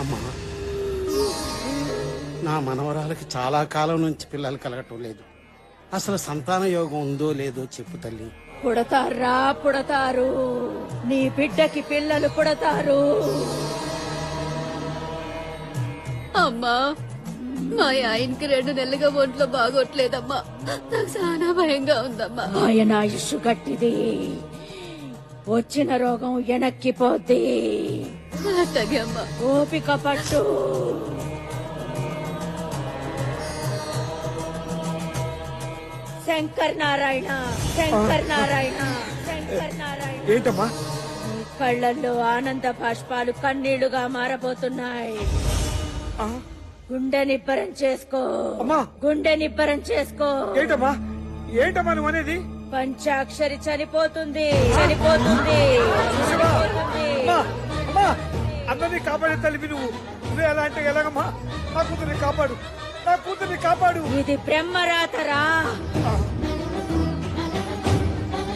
అమ్మా నా మనవరాలకి చాలా కాలం నుంచి పిల్లలు కలగటం లేదు. అసలు సంతాన యోగం ఉందో లేదో చెప్పు తల్లి. పుడతారా పుడతారు. నీ బిడ్డకి పిల్లలు పుడతారు. అమ్మా మా ఆయనకి రెండు నెలలుగా ఒంట్లో బాగోట్లేదమ్మా. నాకు చాలా భయంగా ఉందమ్మా. ఆయన ఆయుష్ గట్టిది వచ్చిన రోగం వెనక్కిపోద్ది అట్టగే అమ్మా. ఓపిక పట్టు. శంకర్ నారాయణ శంకర్ నారాయణ శంకర్ నారాయణ. ఏంటమ్మా? కళ్ళల్లో ఆనంద బాష్పాలు కన్నీళ్ళుగా మారబోతున్నాయి. గుండె నిబ్బరం చేసుకో. అమ్మా. గుండె నిబ్బరం చేసుకో. ఏంటమ్మా? ఏంటమ్మా నువ్వు అనేది? పంచాక్షరి చనిపోతుంది. చనిపోతుంది. చనిపోతుంది. అమ్మా! అమ్మా! అందరినీ కాపాడే తల్లివి నువ్వు. నువ్వే ఎలా అంటే ఎలాగమ్మా? నా కూతుర్ని కాపాడు. నా కూతుర్ని కాపాడు. ఇది బ్రహ్మరాతరా?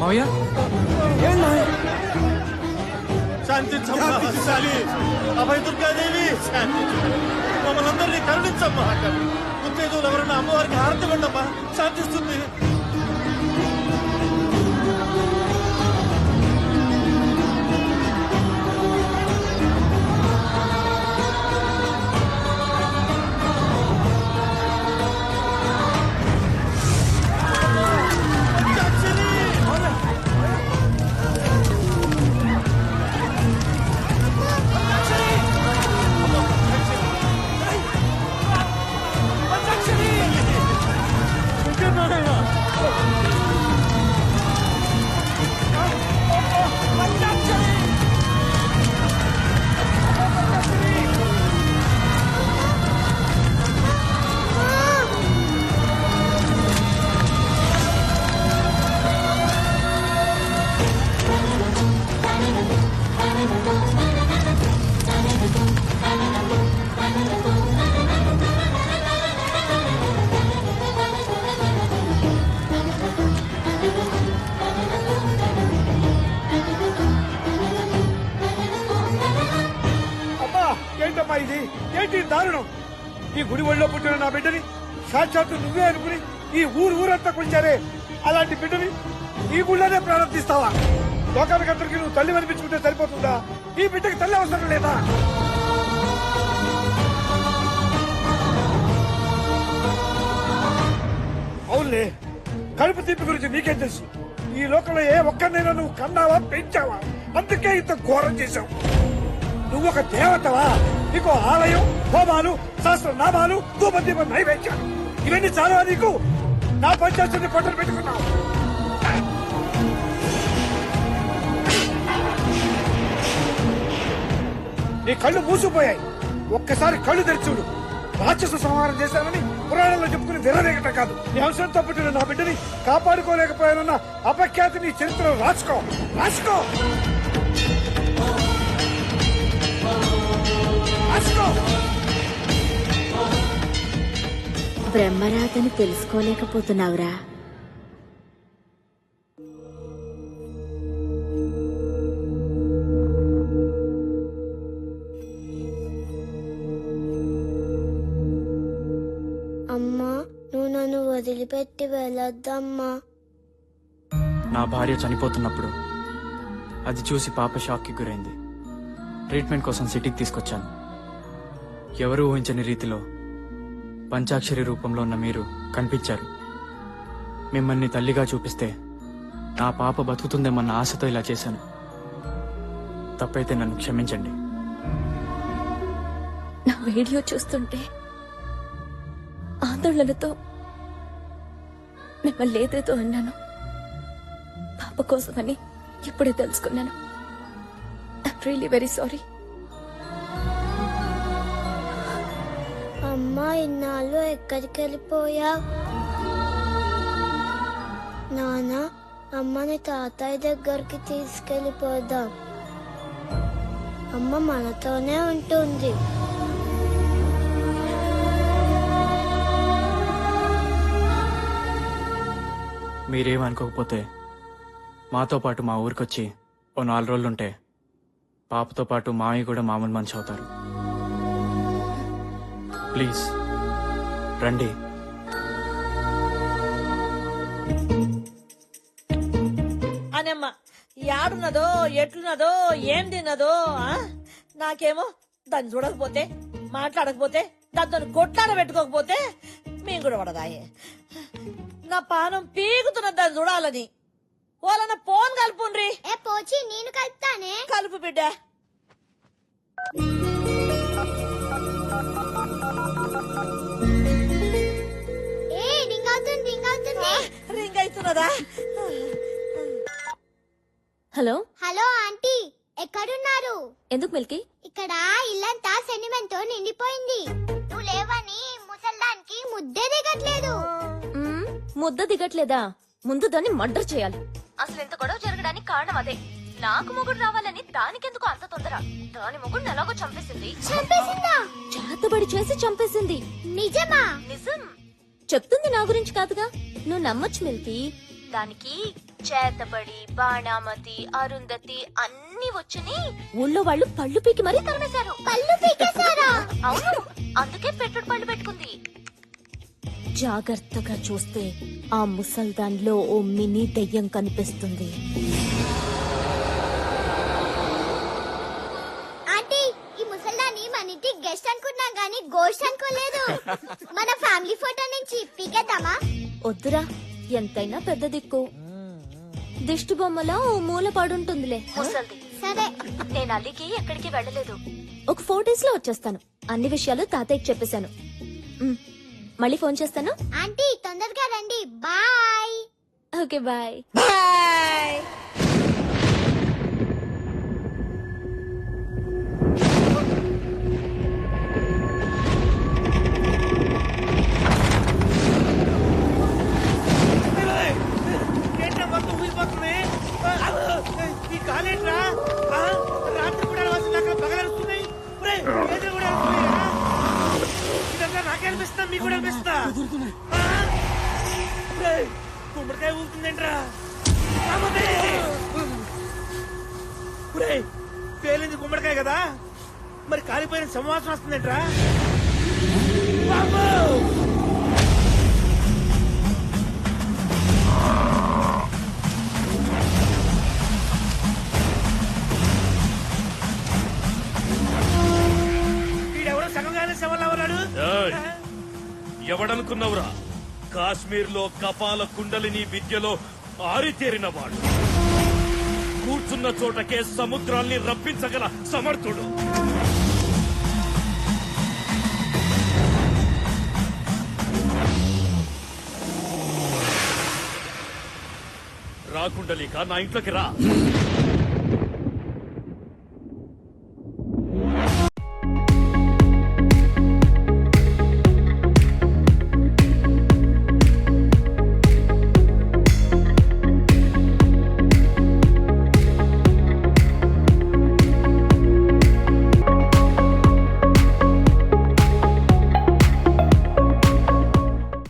మావయ్య? శాంతించమ్మా శాలి అభయ దుర్గాదేవి మమ్మల్ని అందరినీ కరుణించమ్మా ఉత్తేజులు ఎవరన్నా అమ్మవారికి హారతి ఉండమ్మా శాంతిస్తుంది. ఈ గుడి ఒళ్ళో పుట్టిన నా బిడ్డని సాక్షాత్తు నువ్వే అనుకుని ఈ ఊరు ఊరంతా కొలిచారే. అలాంటి బిడ్డని ఈ గుళ్ళోనే ప్రారంభిస్తావా? లోకానికందరికి నువ్వు తల్లి అనిపించుకుంటే సరిపోతుందా? ఈ బిడ్డకి తల్లి అవసరం లేదా? అవునులే కడుపు తీపి గురించి నీకేం తెలుసు? ఈ లోకంలో ఏ ఒక్కరినైనా నువ్వు కన్నావా పెంచావా? అందుకే ఇంత ఘోరం చేశావు. నువ్వు ఒక దేవతవా? నీకు ఆలయం హోమాలు శాస్త్ర నామాలు ధూపదీపం నైవేద్యాలు. ఇవన్నీ చాలా నీకు నా పంచాయతీ పట్టలు పెట్టుకున్నావు. నీ కళ్ళు మూసిపోయాయి ఒక్కసారి కళ్ళు తెరిచుడు రాక్షసు సంహారం చేశానని పురాణంలో చెప్పుకుని విరవేగట కాదు. నీ అంశంతో పుట్టిన నా బిడ్డని కాపాడుకోలేకపోయానన్న అపఖ్యాతి నీ చరిత్రలో రాసుకో. రాసుకో. రాసుకో బ్రహ్మరాతని తెలుసుకోలేకపోతున్నావురా. అమ్మా నువ్వు నన్ను వదిలిపెట్టి వెళ్ళొద్దమ్మా. నా భార్య చనిపోతున్నప్పుడు అది చూసి పాప షాక్కి గురైంది. ట్రీట్మెంట్ కోసం సిటీకి తీసుకొచ్చాను. ఎవరు ఊహించని రీతిలో పంచాక్షరి రూపంలో ఉన్న మీరు కనిపించారు. మిమ్మల్ని తల్లిగా చూపిస్తే నా పాప బతుకుతుందేమన్న ఆశతో ఇలా చేశాను. తప్పైతే నన్ను క్షమించండి. నా వీడియో చూస్తుంటే ఆందోళనతో మిమ్మల్ని ఏదేదో అన్నాను పాప కోసమని ఇప్పుడే తెలుసుకున్నాను. రియలీ వెరీ సారీ అమ్మా ఇన్నాళ్ళు ఎక్కడికి వెళ్ళిపోయావు నాన్న అమ్మని తాతయ్య దగ్గరికి తీసుకెళ్ళిపోదాం. అమ్మ మనతోనే ఉంటుంది. మీరేమనుకోకపోతే మాతో పాటు మా ఊరికొచ్చి ఓ నాలుగు రోజులుంటే పాపతో పాటు మామయ్య కూడా మామూలు మనిషి అవుతారు. ప్లీజ్ రండి. అనమ్మ యాడున్నదో ఎట్లున్నదో ఏం తిన్నదో ఆ? నాకేమో దాన్ని చూడకపోతే మాట్లాడకపోతే దాంతో కొట్లాడ పెట్టుకోకపోతే మేము కూడా పడదాయే నా పానం పీకుతున్న దాన్ని చూడాలని. వాళ్ళన్న ఫోన్ కలుపుండ్రి ఏ పోచి నేను కలుపు బిడ్డ. రింగ్ అవుతున్నదా హలో? Hello aunty. ఎక్కడున్నారు? ఎందుకు మిల్కీ? ఇక్కడ ఇల్లంతా సెంటిమెంట్తో నిండిపోయింది. నువ్వు లేవని ముసల్దానికి ముద్దే దిగట్లేదు. ముద్ద దిగట్లేదా? ముందు దాన్ని మర్డర్ చేయాలి. అసలు ఎంత గొడవ జరగడానికి కారణం అదే. నాకు మొగుడు రావాలని దానికెందుకు అంత తొందర? దాని మొగుడు ఎలాగో చంపేసింది. చంపేసిందా? చేతబడి చేసి చంపేసింది. నిజమా? నిజం. చెప్తుంది నా గురించి కాదుగా? నువ్వు నమ్మొచ్చు మిల్కీ. దానికి చేతబడి బాణామతి అరుంధతి అన్ని వచ్చని ఊళ్ళో వాళ్ళు పళ్ళు పీకి మరీ తరిమేశారు. పళ్ళు పీకేశారా? అవును. అందుకే పెట్టుడు పళ్ళు పెట్టుకుంది. జాగ్రత్తగా చూస్తే ఆ ముసల్దాన్లో ఓ మినీ దెయ్యం కనిపిస్తుంది. మన ఫ్యామిలీ ఫోటో నుంచి పీకేద్దామా? వద్దురా ఎంతైనా పెద్ద దిక్కు. దిష్టి బొమ్మలా ఓ మూల పడుంటుందిలే. సరే. నేను అల్లికి ఎక్కడికి వెళ్ళలేదు. ఒక ఫోర్ డేస్లో వచ్చేస్తాను. అన్ని విషయాలు తాతయ్యకి చెప్పేశాను. ఉమ్, మళ్ళీ ఫోన్ చేస్తాను. ఆంటీ తొందరగా రండి. బాయ్. Okay bye. బాయ్. ఊగిపోతుంది ఈ కాలేట్రా రాత్రి కూడా వచ్చిన అక్కడ పగలరుస్తున్నాయి? ఇదంతా నాకే అనిపిస్తా మీకు కూడా అనిపిస్తా గుమ్మడికాయ ఊగుతుందేంట్రా? పేలింది గుమ్మడికాయ కదా? మరి కాలిపోయిన సంవాసన వస్తుందేంట్రా? బాబు ఎవడనుకున్నవురా కాశ్మీర్లో కపాల కుండలిని విద్యలో ఆరితేరినవాడు. కూర్చున్న చోటకే సముద్రాల్ని రప్పించగల సమర్థుడు. రాకుండలిక నా ఇంట్లోకి రా.